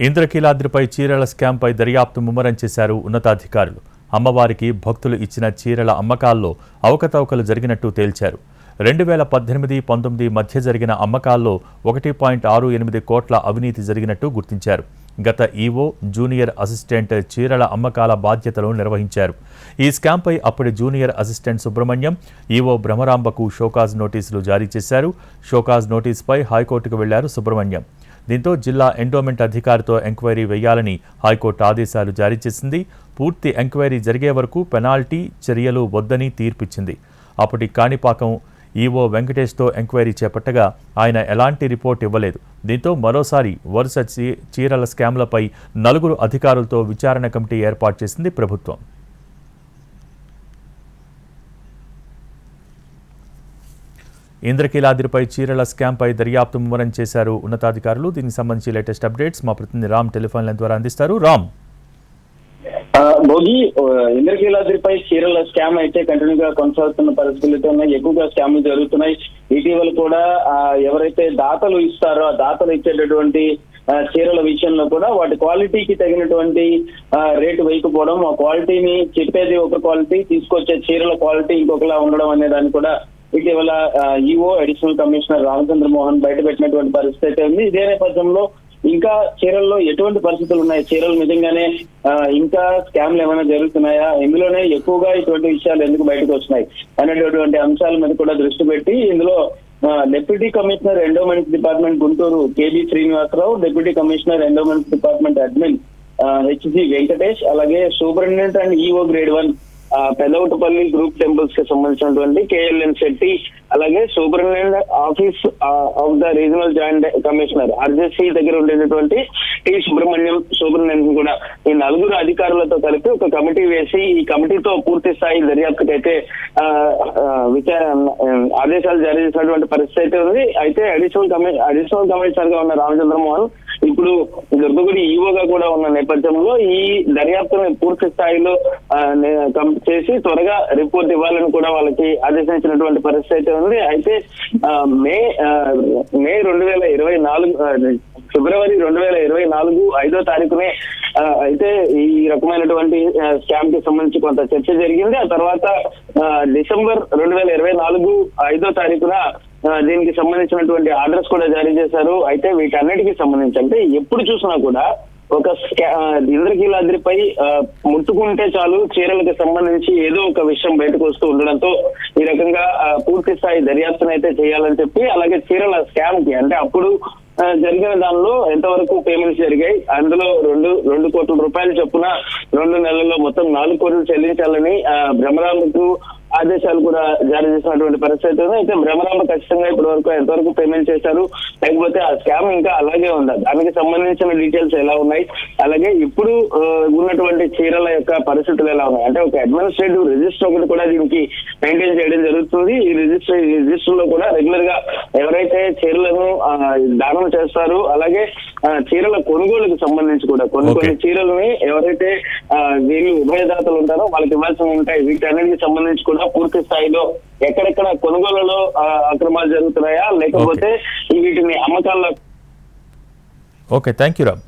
ఇంద్రకీలాద్రిపై చీరల స్కామ్పై దర్యాప్తు ముమ్మరం చేశారు ఉన్నతాధికారులు. అమ్మవారికి భక్తులు ఇచ్చిన చీరల అమ్మకాల్లో అవకతవకలు జరిగినట్టు తేల్చారు. రెండు వేల పద్దెనిమిది పంతొమ్మిది మధ్య జరిగిన అమ్మకాల్లో ఒకటి పాయింట్ ఆరు ఎనిమిది కోట్ల అవినీతి జరిగినట్టు గుర్తించారు. గత ఈవో జూనియర్ అసిస్టెంట్ చీరల అమ్మకాల బాధ్యతలు నిర్వహించారు. ఈ స్కామ్పై అప్పటి జూనియర్ అసిస్టెంట్ సుబ్రహ్మణ్యం ఈవో భ్రమరాంబకు షోకాజ్ నోటీసులు జారీ చేశారు. షోకాజ్ నోటీసుపై హైకోర్టుకు వెళ్ళారు సుబ్రహ్మణ్యం. దీంతో జిల్లా ఎండోమెంట్ అధికారితో ఎంక్వైరీ వేయాలని హైకోర్టు ఆదేశాలు జారీ చేసింది. పూర్తి ఎంక్వైరీ జరిగే వరకు పెనాల్టీ చర్యలు వద్దని తీర్పిచ్చింది. అప్పటి కాణిపాకం ఈవో వెంకటేష్తో ఎంక్వైరీ చేపట్టగా ఆయన ఎలాంటి రిపోర్ట్ ఇవ్వలేదు. దీంతో మరోసారి వరుస చీ- చీరల స్కామ్లపై నలుగురు అధికారులతో విచారణ కమిటీ ఏర్పాటు చేసింది ప్రభుత్వం. ఇంద్రకీలాద్రిపై చీరల స్కామ్పై దర్యాప్తు ముమ్మరం చేశారు ఉన్నతాధికారులు. దీనికి సంబంధించి లేటెస్ట్ అప్డేట్స్ మా ప్రతినిధి రామ్ టెలిఫోన్ లైన్ ద్వారా అందిస్తారు. రామ్. ఆ, భోగి ఇంద్రకీలాద్రిపై చీరల స్కామ్ అయితే కంటిన్యూ గా కొనసాగుతున్న పరిస్థితులతో ఎక్కువగా స్కామ్లు జరుగుతున్నాయి. ఇటీవల కూడా ఎవరైతే దాతలు ఇస్తారో ఆ దాతలు ఇచ్చేటటువంటి చీరల విషయంలో కూడా వాటి క్వాలిటీకి తగినటువంటి రేటు వేయకపోవడం ఆ క్వాలిటీని చెప్పేది ఒక క్వాలిటీ తీసుకొచ్చే చీరల క్వాలిటీ ఇంకొకలా ఉండడం అనే దాన్ని కూడా ఇటీవల EO additional commissioner Ramachandra Mohan బయట పెట్టినటువంటి పరిస్థితి అయితే ఉంది. ఇదే నేపథ్యంలో ఇంకా చీరల్లో ఎటువంటి పరిస్థితులు ఉన్నాయి? చీరలు నిజంగానే ఇంకా స్కామ్లు ఏమైనా జరుగుతున్నాయా? ఇందులోనే ఎక్కువగా ఇటువంటి విషయాలు ఎందుకు బయటకు వస్తున్నాయి అనేటటువంటి అంశాల మీద కూడా దృష్టి పెట్టి ఇందులో ఆ, deputy commissioner endowments department Guntur KB Srinivasarao deputy commissioner endowments department admin HC Venkatesh అలాగే superintendent and EO grade one Pedavutapalli group టెంపుల్స్కి సంబంధించినటువంటి కేఎల్ఎన్ శెట్టి అలాగే superintendent office of the regional joint commissioner RJC దగ్గర ఉండేటటువంటి టి. సుబ్రహ్మణ్యం సూపరింటెండెంట్ కూడా. ఈ నలుగురు అధికారులతో కలిపి ఒక కమిటీ వేసి ఈ కమిటీతో పూర్తి స్థాయి దర్యాప్తుకి అయితే ఆ, విచార ఆదేశాలు జారీ చేసినటువంటి పరిస్థితి అయితే ఉంది అయితే అడిషనల్ కమి అడిషనల్ కమిషనర్గా ఉన్న రామచంద్రమోహన్ ఇప్పుడు దుర్గగుడి ఈవోగా కూడా ఉన్న నేపథ్యంలో ఈ దర్యాప్తుని పూర్తి స్థాయిలో చేసి త్వరగా రిపోర్ట్ ఇవ్వాలని కూడా వాళ్ళకి ఆదేశించినటువంటి పరిస్థితి అయితే ఉంది. అయితే మే మే రెండు వేల ఇరవై నాలుగు ఫిబ్రవరి రెండు వేల ఇరవై నాలుగు ఐదో తారీఖునే అయితే ఈ రకమైనటువంటి స్కామ్కి సంబంధించి కొంత చర్చ జరిగింది. ఆ తర్వాత ఆ, డిసెంబర్ రెండు వేల ఇరవై నాలుగు ఐదో తారీఖున దీనికి సంబంధించినటువంటి ఆర్డర్స్ కూడా జారీ చేశారు. అయితే వీటన్నిటికి సంబంధించి అంటే ఎప్పుడు చూసినా కూడా ఒక ఇంద్రకీలాద్రిపై ముట్టుకుంటే చాలు చీరలకు సంబంధించి ఏదో ఒక విషయం బయటకు వస్తూ ఉండడంతో ఈ రకంగా పూర్తి స్థాయి దర్యాప్తును అయితే చేయాలని చెప్పి అలాగే చీరల స్కామ్కి అంటే అప్పుడు జరిగిన దానిలో ఎంతవరకు పేమెంట్స్ జరిగాయి అందులో రెండు రెండు కోట్ల రూపాయలు చొప్పున రెండు నెలల్లో మొత్తం నాలుగు కోట్లు చెల్లించాలని భ్రమరాలకు ఆదేశాలు కూడా జారీ చేసినటువంటి పరిస్థితి ఉంది. అయితే భ్రమరాంబ ఖచ్చితంగా ఇప్పటి వరకు ఎంతవరకు పేమెంట్ చేశారు? లేకపోతే ఆ స్కామ్ ఇంకా అలాగే ఉందా? దానికి సంబంధించిన డీటెయిల్స్ ఎలా ఉన్నాయి? అలాగే ఇప్పుడు ఉన్నటువంటి చీరల యొక్క పరిస్థితులు ఎలా ఉన్నాయి? అంటే ఒక అడ్మినిస్ట్రేటివ్ రిజిస్టర్ ఒకటి కూడా దీనికి మెయింటైన్ చేయడం జరుగుతుంది. ఈ రిజిస్టర్ ఈ రిజిస్టర్లో కూడా రెగ్యులర్గా ఎవరైతే చీరలను దానం చేస్తారో అలాగే చీరల కొనుగోలుకు సంబంధించి కూడా కొన్ని. కొన్ని చీరలని ఎవరైతే వీళ్ళు ఉభయదాతలు ఉంటారో వాళ్ళకి ఇవ్వాల్సి ఉంటాయి. వీటన్నిటికి సంబంధించి కూడా పూర్తి స్థాయిలో ఎక్కడెక్కడ కొనుగోలులో అక్రమాలు జరుగుతున్నాయా? లేకపోతే వీటిని అమ్మకాల్లో ఓకే థ్యాంక్ యూ రామ్.